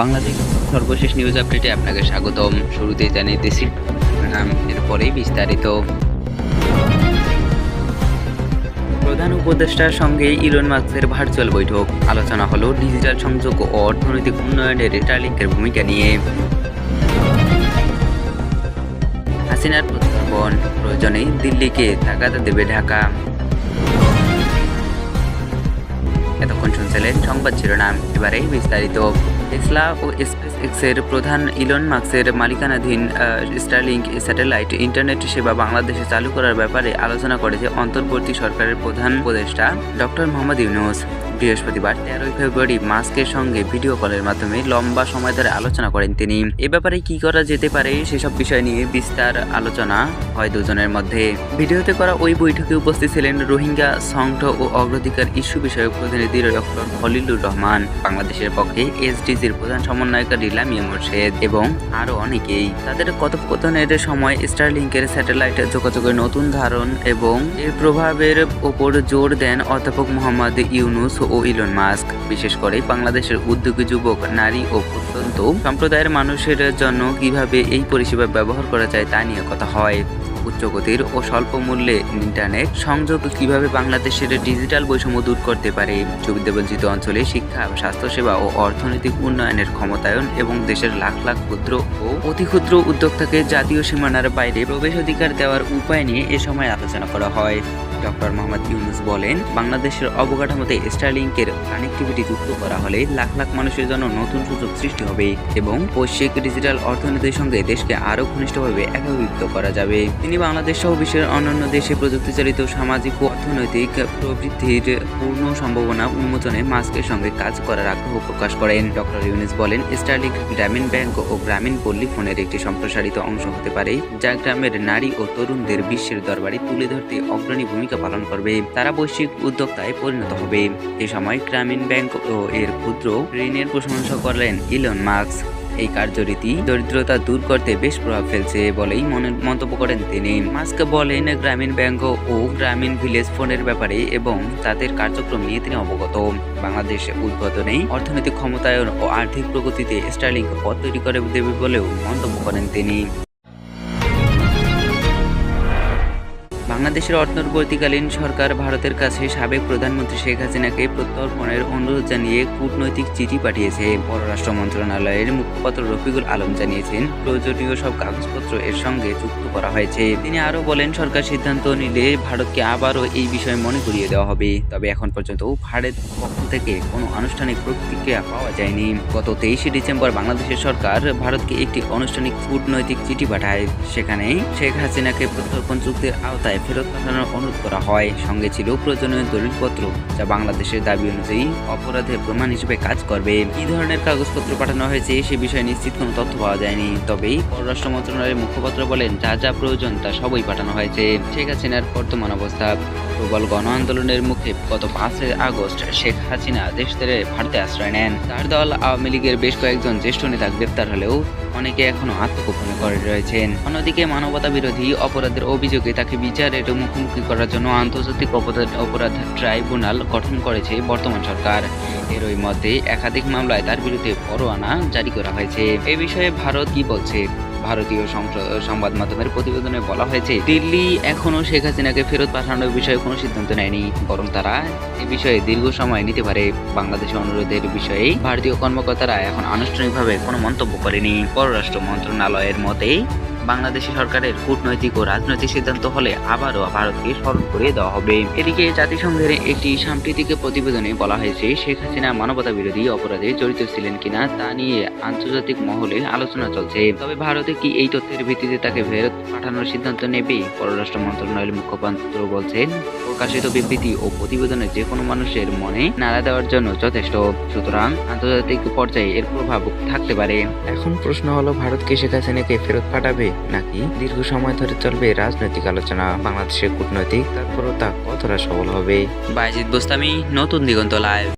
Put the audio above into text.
বাংলাদেশ সর্বশেষ নিউজ আপডেটে আপনাকে স্বাগতম। শুরুতে জানিয়ে নাম এরপরেই বিস্তারিত। প্রধান উপদেষ্টার সঙ্গে ইলন মার্কসের ভার্চুয়াল বৈঠক। আলোচনা হলো ডিজিটাল সংযোগ ও অর্থনৈতিক উন্নয়নের স্টারলিংকের ভূমিকা নিয়ে। হাসিনার প্রত্যার্পণ প্রয়োজনে দিল্লিকে তাগাদা দেবে ঢাকা। এতক্ষণ শুনছিলেন সংবাদ শিরোনাম এবারে বিস্তারিত। islam এক্সের প্রধান ইলন মার্কসের মালিকানাধীন স্টারলিংক স্যাটেলাইট ইন্টারনেট সেবা বাংলাদেশে চালু করার ব্যাপারে আলোচনা করেছে অন্তর্বর্তী সরকারের প্রধান উপদেষ্টা ডক্টর মোহাম্মদ ইউনুস বৃহস্পতিবার তেরোই ফেব্রুয়ারি মাস্কের সঙ্গে ভিডিও কলের মাধ্যমে লম্বা সময় ধরে আলোচনা করেন তিনি। এ ব্যাপারে কি করা যেতে পারে সেসব বিষয় নিয়ে বিস্তার আলোচনা হয় দুজনের মধ্যে। ভিডিওতে করা ওই বৈঠকে উপস্থিত ছিলেন রোহিঙ্গা সংঘ ও অগ্রাধিকার ইস্যু বিষয়ক প্রতিনিধি ডক্টর খলিলুর রহমান। বাংলাদেশের পক্ষে এসডিজির প্রধান সমন্বয়কারী লামিয়া মোর্শেদ এবং আরও অনেকেই। তাদের কথোপকথনের সময় স্টারলিংকের স্যাটেলাইট যোগাযোগের নতুন ধারণ এবং এর প্রভাবের ওপর জোর দেন অধ্যাপক মোহাম্মদ ইউনুস ও ইলন মাস্ক বিশেষ করে বাংলাদেশের উদ্যোগী যুবক, নারী ও প্রত্যন্ত সম্প্রদায়ের মানুষের জন্য কীভাবে এই পরিষেবা ব্যবহার করা যায় তা নিয়ে কথা হয়। উচ্চগতির ও স্বল্প মূল্যে ইন্টারনেট সংযোগ কীভাবে বাংলাদেশের ডিজিটাল বৈষম্য দূর করতে পারে? সুবিধাবঞ্চিত অঞ্চলে শিক্ষা, স্বাস্থ্যসেবা ও অর্থনৈতিক উন্নয়নের ক্ষমতায়ন এবং দেশের লাখ লাখ ক্ষুদ্র ও অতি ক্ষুদ্র উদ্যোক্তাকে জাতীয় সীমানার বাইরে প্রবেশ অধিকার দেওয়ার উপায় নিয়ে এ সময় আলোচনা করা হয়। ডক্টর মোহাম্মদ ইউনুস বলেন, বাংলাদেশের অবকাঠামোতে স্টারলিংকের কানেক্টিভিটি যুক্ত করা হলে লাখ লাখ মানুষের জন্য নতুন সুযোগ সৃষ্টি হবে এবং বৈশ্বিক ডিজিটাল অর্থনীতির সঙ্গে দেশকে আরও ঘনিষ্ঠভাবে একীভূত করা যাবে। তিনি বাংলাদেশ সহ বিশ্বের অন্যান্য দেশে প্রযুক্তিচালিত সামাজিক ও অর্থনৈতিক প্রবৃদ্ধির পূর্ণ সম্ভাবনা উন্মোচনে মাস্কের সঙ্গে কাজ করার আগ্রহ প্রকাশ করেন। ডক্টর ইউনুস বলেন স্টারলিংক গ্রামীণ ব্যাংক ও গ্রামীণ পল্লী ফোনের একটি সম্প্রসারিত অংশ হতে পারে, যা গ্রামের নারী ও তরুণদের বিশ্বের দরবারে তুলে ধরতে অগ্রণী ভূমিকা পালন করবে। তারা বৈশ্বিক উদ্যোক্তায় পরিণত হবে। এ সময় গ্রামীণ ব্যাংক ও এর ক্ষুদ্র ঋণের প্রশংসা করলেন ইলন মার্কস এই কার্যরীতি দরিদ্রতা দূর করতে বেশ প্রভাব ফেলছে বলেই মনে, মন্তব্য করেন তিনি। মাস্ক বলেন, গ্রামীণ ব্যাংক ও গ্রামীণ ভিলেজ ফোনের ব্যাপারে এবং তাদের কার্যক্রম নিয়ে তিনি অবগত। বাংলাদেশে উদ্বোধনে অর্থনৈতিক ক্ষমতায়ন ও আর্থিক প্রগতিতে স্টার্লিংক পথ তৈরি করে দেবে বলেও মন্তব্য করেন তিনি। বাংলাদেশের অন্তর্বর্তীকালীন সরকার ভারতের কাছে সাবেক প্রধানমন্ত্রী শেখ হাসিনাকে প্রত্যর্পণের অনুরোধ জানিয়ে কূটনৈতিক চিঠি পাঠিয়েছে। পররাষ্ট্র মন্ত্রণালয়ের মুখপাত্র রফিকুল আলম জানিয়েছেন, প্রয়োজনীয় সব কাগজপত্র এর সঙ্গে যুক্ত করা হয়েছে। তিনি আরও বলেন, সরকার সিদ্ধান্ত নিলে ভারতকে আবারও এই বিষয়ে মনে করিয়ে দেওয়া হবে। তবে এখন পর্যন্ত ভারত পক্ষ থেকে কোনো আনুষ্ঠানিক প্রতিক্রিয়া পাওয়া যায়নি। গত তেইশে ডিসেম্বর বাংলাদেশের সরকার ভারতকে একটি আনুষ্ঠানিক কূটনৈতিক চিঠি পাঠায়। সেখানে শেখ হাসিনাকে প্রত্যর্পণ চুক্তির আওতায় ফেরত পাঠানোর অনুরোধ করা হয়। সঙ্গে ছিল প্রয়োজনীয় দলিলপত্র, যা বাংলাদেশের দাবি অনুযায়ী অপরাধের প্রমাণ হিসেবে কাজ করবে। কি ধরনের কাগজপত্র পাঠানো হয়েছে, সে বিষয়ে নিশ্চিত কোনো তথ্য পাওয়া যায়নি। তবে পররাষ্ট্র মন্ত্রণালয়ের মুখপাত্র বলেন, যা যা প্রয়োজন তা সবই পাঠানো হয়েছে। শেখ হাসিনার বর্তমান অবস্থা। প্রবল গণ আন্দোলনের মুখে গত পাঁচই আগস্ট শেখ হাসিনা দেশ ছেড়ে ভারতে আশ্রয় নেন। তার দল আওয়ামী লীগের বেশ কয়েকজন জ্যেষ্ঠ নেতা গ্রেপ্তার হলেও অনেকে এখনও আত্মগোপনে করে রয়েছেন। অন্যদিকে মানবতা বিরোধী অপরাধের অভিযোগে তাকে বিচারের মুখোমুখি করার জন্য আন্তর্জাতিক অপরাধ ট্রাইব্যুনাল গঠন করেছে বর্তমান সরকার। এরই মধ্যে একাধিক মামলায় তার বিরুদ্ধে পরোয়ানা জারি করা হয়েছে। এ বিষয়ে ভারত কি বলছে? ভারতীয় সংবাদ মাধ্যমের প্রতিবেদনে বলা হয়েছে, দিল্লি এখনও শেখ হাসিনাকে ফেরত পাঠানোর বিষয়ে কোনো সিদ্ধান্ত নেয়নি, বরং তারা এ বিষয়ে দীর্ঘ সময় নিতে পারে। বাংলাদেশের অনুরোধের বিষয়ে ভারতীয় কর্মকর্তারা এখন আনুষ্ঠানিকভাবে কোনো মন্তব্য করেনি। পররাষ্ট্র মন্ত্রণালয়ের মতে বাংলাদেশি সরকারের কূটনৈতিক ও রাজনৈতিক সিদ্ধান্ত হলে আবারও ভারতকে স্মরণ করিয়ে দেওয়া হবে। এদিকে জাতিসংঘের একটি সাম্প্রতিক প্রতিবেদনে বলা হয়েছে, শেখ হাসিনা মানবতা বিরোধী অপরাধে জড়িত ছিলেন কিনা তা নিয়ে আন্তর্জাতিক মহলে আলোচনা চলছে। তবে ভারতে কি এই তথ্যের ভিত্তিতে তাকে ফেরত পাঠানোর সিদ্ধান্ত নেবে? পররাষ্ট্র মন্ত্রণালয়ের মুখপাত্র বলছেন, প্রকাশিত বিবৃতি ও প্রতিবেদনে যে কোনো মানুষের মনে নাড়া দেওয়ার জন্য যথেষ্ট। সুতরাং আন্তর্জাতিক পর্যায়ে এর প্রভাব থাকতে পারে। এখন প্রশ্ন হলো, ভারত কি শেখ হাসিনাকে ফেরত পাঠাবে? নাকি দীর্ঘ সময় ধরে চলবে রাজনৈতিক আলোচনা? বাংলাদেশের কূটনৈতিক তৎপরতা কতটা সফল হবে? বাইজিৎ বোস্তামি, নতুন দিগন্ত লাইভ।